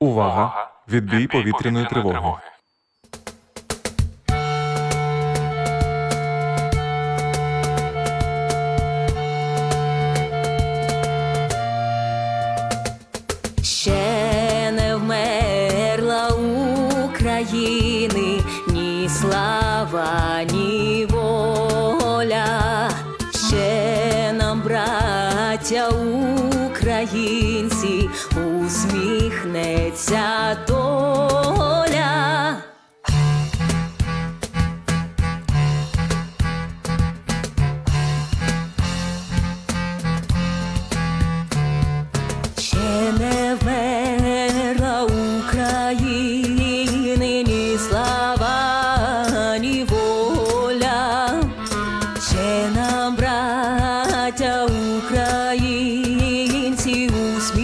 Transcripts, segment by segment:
Увага! Відбій повітряної тривоги. Ще не вмерла України ні слава, ні воля. Ще нам, браття українці, усміхнеться доля. Ще не вмерла України ні слава, ні воля. Ще нам, браття українці, усміхнеться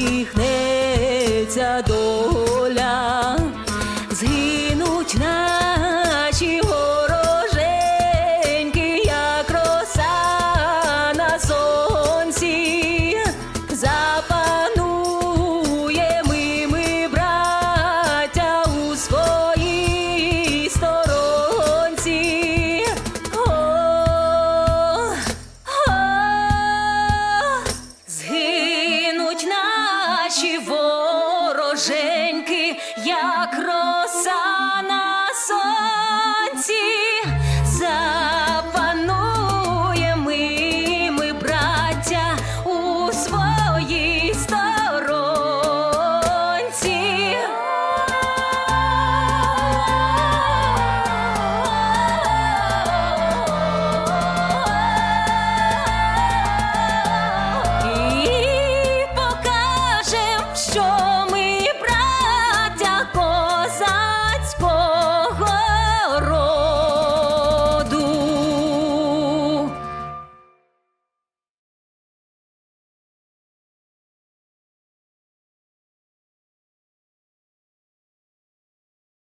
доля. як рок.